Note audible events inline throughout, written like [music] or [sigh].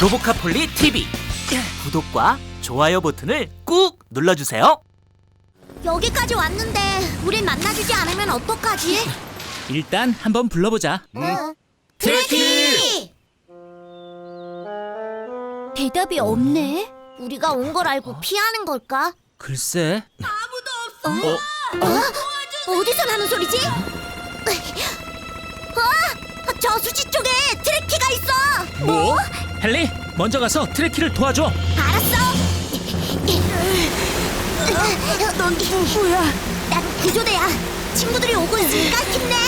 로보카폴리 TV 구독과 좋아요 버튼을 꾹 눌러주세요. 여기까지 왔는데 우린 만나주지 않으면 어떡하지? 일단 한번 불러보자. 어? 트래키! 대답이 없네. 우리가 온 걸 알고 피하는 걸까? 글쎄. 어? 어디서 나는 소리지? 어? 저 수지 쪽에 트래키가 있어. 뭐? 헨리, 먼저 가서 트래키를 도와줘. 알았어. 넌 누구야? 난 구조대야. 친구들이 오고 있으니까 힘내.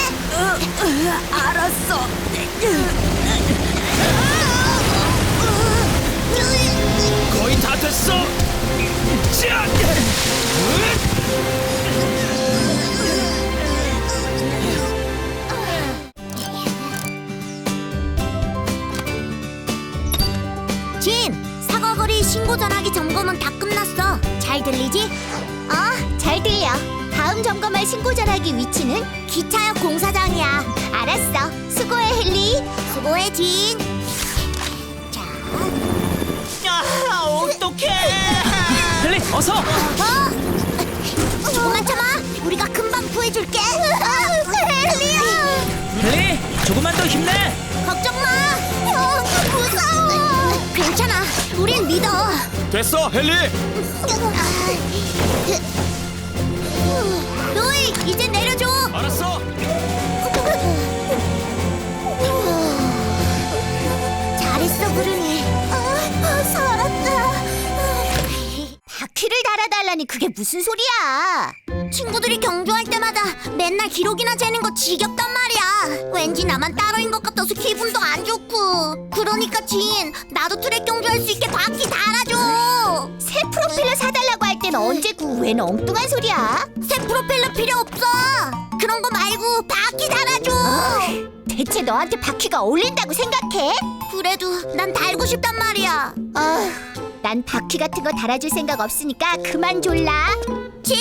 진, 사과거리 신고 전화기 점검은 다 끝났어. 잘 들리지? 어, 잘 들려. 다음 점검할 신고 전화기 위치는 기차역 공사장이야. 알았어. 수고해, 헨리. 수고해, 진. 자, 아, 어떡해! 헨리, 어서. 어? 조금만 참아. 우리가 금방 구해줄게. [laughs] 헨리야. 헨리, 조금만 더 힘내. 걱정 마. 됐어, 헨리. 로이, 이제 내려줘. 알았어. 잘했어, 부르니. 아, 살았다. 바퀴를 달아달라니 그게 무슨 소리야? 친구들이 경주할 때마다 맨날 기록이나 재는 거 지겹단 말이야. 왠지 나만 따로인 것 같아서 기분도 안 좋고. 그러니까 진, 나도 트랙 경주할 수 있게 바퀴 달아줘. 새 프로펠러 사달라고 할 땐 언제고 웬 엉뚱한 소리야? 새 프로펠러 필요 없어. 그런 거 말고 바퀴 달아줘. 대체 너한테 바퀴가 어울린다고 생각해? 그래도 난 달고 싶단 말이야. 아, 난 바퀴 같은 거 달아줄 생각 없으니까 그만 졸라. 진!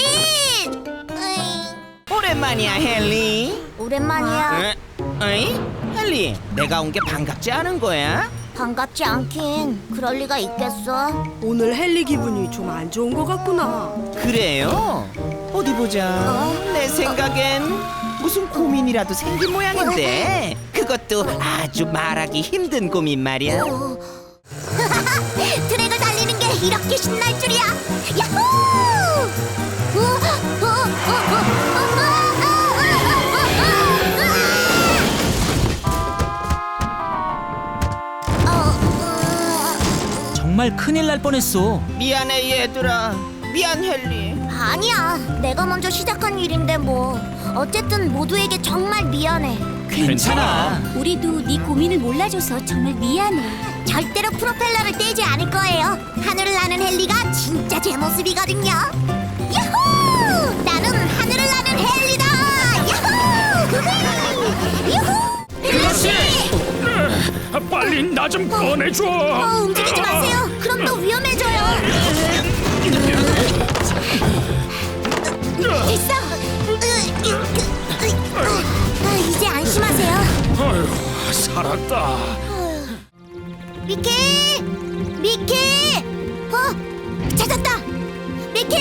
오랜만이야, 헨리. 오랜만이야. 에? 어이? 헨리, 내가 온 게 반갑지 않은 거야? 반갑지 않긴 그럴 리가 있겠어. 오늘 헨리 기분이 좀 안 좋은 것 같구나. 그래요? 어디 보자. 내 생각엔 무슨 고민이라도 생긴 모양인데 그것도 아주 말하기 힘든 고민 말이야. [laughs] 트랙을 달리는 게 이렇게 신날 줄이야. 야호! 어, 어, 정말 큰일 날 뻔했어. 미안해 얘들아. 미안 헨리. 어. 아니야. 내가 먼저 시작한 일인데 뭐. 어쨌든 모두에게 정말 미안해. 괜찮아. 우리도 네 고민을 몰라줘서 정말 미안해. 절대로 프로펠러를 떼지 않을 거예요. 하늘을 나는 헨리가 진짜 제 모습이거든요. 빨리 나좀 꺼내줘. 어, 움직이지 마세요. 그럼 또 위험해져요. 됐어. 아, 이제 안심하세요. 아휴, 살았다. 미키! 미키! 어? 찾았다! 미키!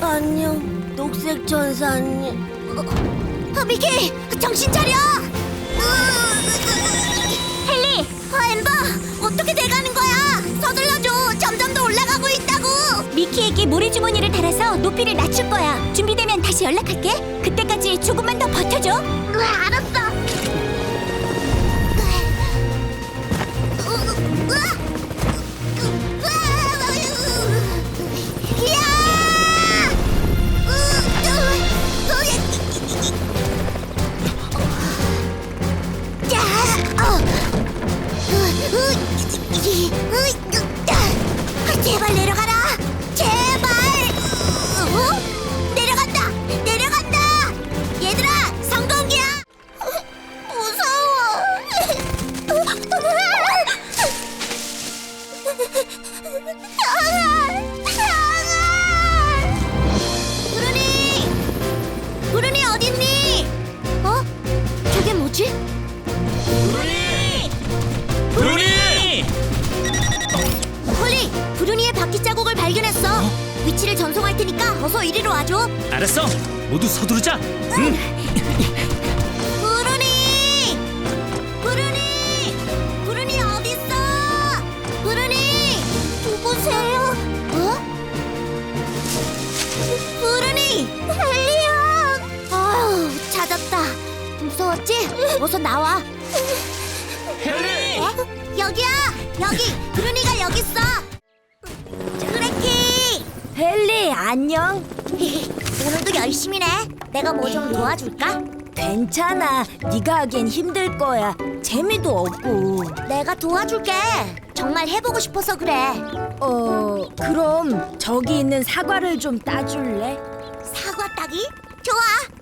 안녕, 녹색 전사님. 어, 어, 미키! 정신 차려! 헨 어떻게 돼가는 거야? 서둘러줘! 점점 더 올라가고 있다고! 미키에게 모래주머니를 달아서 높이를 낮출 거야. 준비되면 다시 연락할게. 그때까지 조금만 더 버텨줘. 알았 알았어. 모두 서두르자. 응. 부르니! 부르니! 부르니 어딨어? 부르니! 누구세요? 어? 부르니! 헬리야! 아유, 찾았다. 무서웠지? 어서 나와. 헨리. 어? 여기야! 여기! 부르니가 여기 있어! 헨리 안녕. [laughs] 오늘도 열심히네. 내가 뭐 좀 도와줄까? 괜찮아. 네가 하기엔 힘들 거야. 재미도 없고. 내가 도와줄게. 정말 해보고 싶어서 그래. 어, 그럼 저기 있는 사과를 좀 따줄래? 사과 따기? 좋아,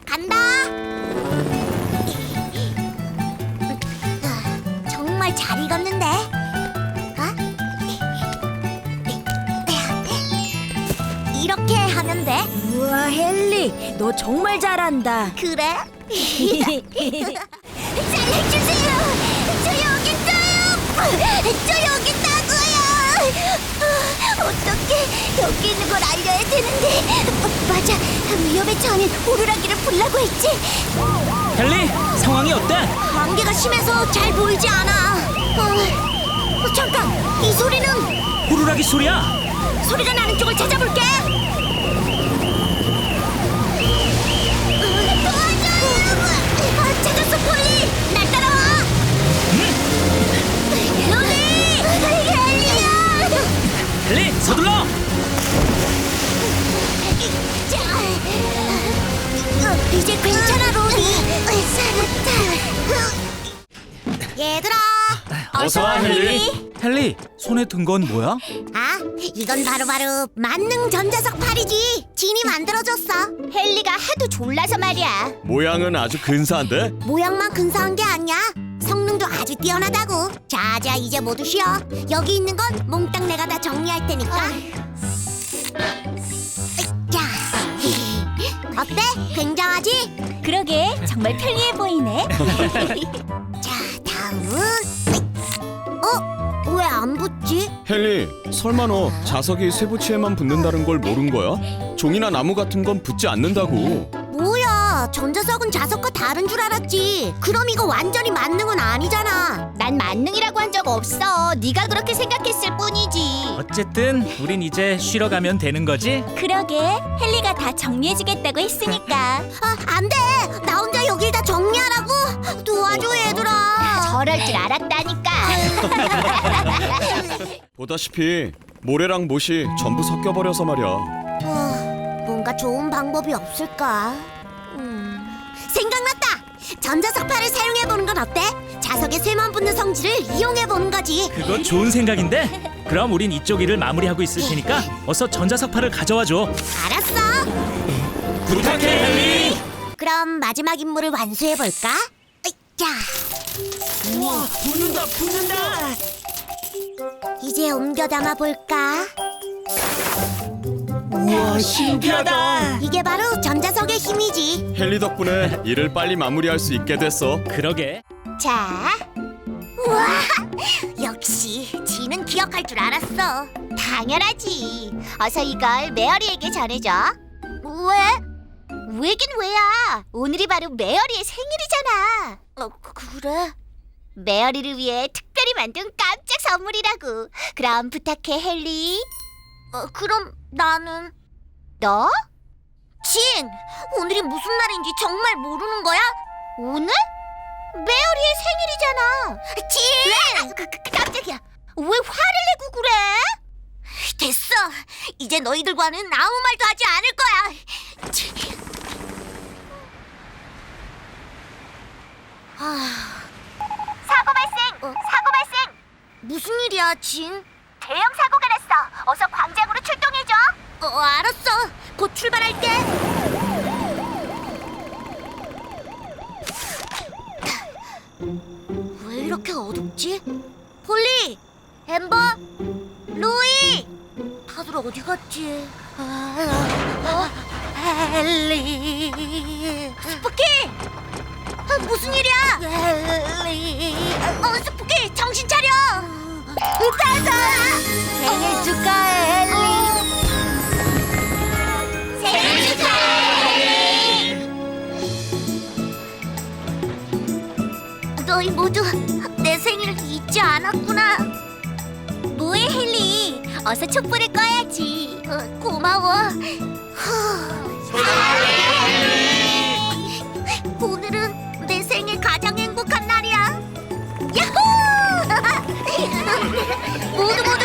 간다. [laughs] 정말 잘 익었는데. 와, 헨리, 너 정말 잘한다. 그래? 살려주세요! 저 여기 있어요! 저 여기 있다고요! 어떻게 여기 있는 걸 알려야 되는데 어, 맞아 위험에 처하면 호루라기를 불라고 했지 헨리, 상황이 어때? 안개가 심해서 잘 보이지 않아 어, 어, 잠깐 이 소리는 호루라기 소리야. 소리가 나는 쪽을 찾아볼게 얘들아 어서 와, 헨리. 헨리, 손에 든 건 뭐야? 아, 이건 바로바로 만능 전자석 팔이지. 진이 만들어줬어. 헨리가 하도 졸라서 말이야. 모양은 아주 근사한데? 모양만 근사한 게 아니야. 성능도 아주 뛰어나다고. 자 자, 이제 모두 쉬어. 여기 있는 건 몽땅 내가 다 정리할 테니까. 자, [laughs] 어때? 굉장하지? 그러게, 정말 편리해 보이네. [laughs] 어? 왜 안 붙지? 헨리, 설마 너 자석이 쇠붙이에만 붙는다는 걸 모른 거야? 종이나 나무 같은 건 붙지 않는다고. 뭐야 전자석은 자석과 다른 줄 알았지 그럼 이거 완전히 만능은 아니잖아 난 만능이라고 한 적 없어 네가 그렇게 생각했을 뿐이지 어쨌든 우린 이제 쉬러 가면 되는 거지? 그러게, 헨리가 다 정리해주겠다고 했으니까. 아, 안 돼 나 혼자 여길 다 정리하라고 [laughs] 보다시피 모래랑 못이 전부 섞여버려서 말이야. 어, 뭔가 좋은 방법이 없을까 음, 생각났다 전자석파를 사용해보는 건 어때? 자석에 쇠만 붙는 성질을 이용해보는 거지 그거 좋은 생각인데? 그럼 우린 이쪽 일을 마무리하고 있을 테니까 어서 전자석파를 가져와 줘. 알았어 부탁해, 헨리. 그럼 마지막 임무를 완수해 볼까? 자. 우와, 붙는다, 붙는다. 이제 옮겨 담아 볼까? 우와, 신기하다. 이게 바로 전자석의 힘이지. 헨리 덕분에 일을 빨리 마무리할 수 있게 됐어. 그러게. 자. 우와, 역시 지는 기억할 줄 알았어. 당연하지. 어서 이걸 메어리에게 전해줘. 왜? 왜긴 왜야? 오늘이 바로 메어리의 생일이잖아. 어, 그래? 메어리를 위해 특별히 만든 깜짝 선물이라고. 그럼 부탁해, 헨리. 어, 그럼 나는 너? 진, 오늘이 무슨 날인지 정말 모르는 거야? 오늘? 메어리의 생일이잖아. 진! 그, 그, 깜짝이야. 왜 화를 내고 그래? 됐어. 이제 너희들과는 아무 말도 하지 않을 거야. 치. 아... 사고 발생! 사고 발생! 무슨 일이야, 진? 대형 사고가 났어. 어서 광장으로 출동해줘. 어, 알았어. 곧 출발할게. 왜 이렇게 어둡지? 폴리! 엠버! 로이! 다들 어디 갔지? 아, 어? 헬리 스푸키! 무슨 일이야? 어, 스푸키 정신 차려. 따다. 생일 축하해, 엘리. 생일 축하해, 엘리. 너희 모두 내 생일을 잊지 않았구나. 뭐해, 헨리? 어서 촛불을 꺼야지. 어, 고마워. 후. 사랑해, 헨리. buldum buldum.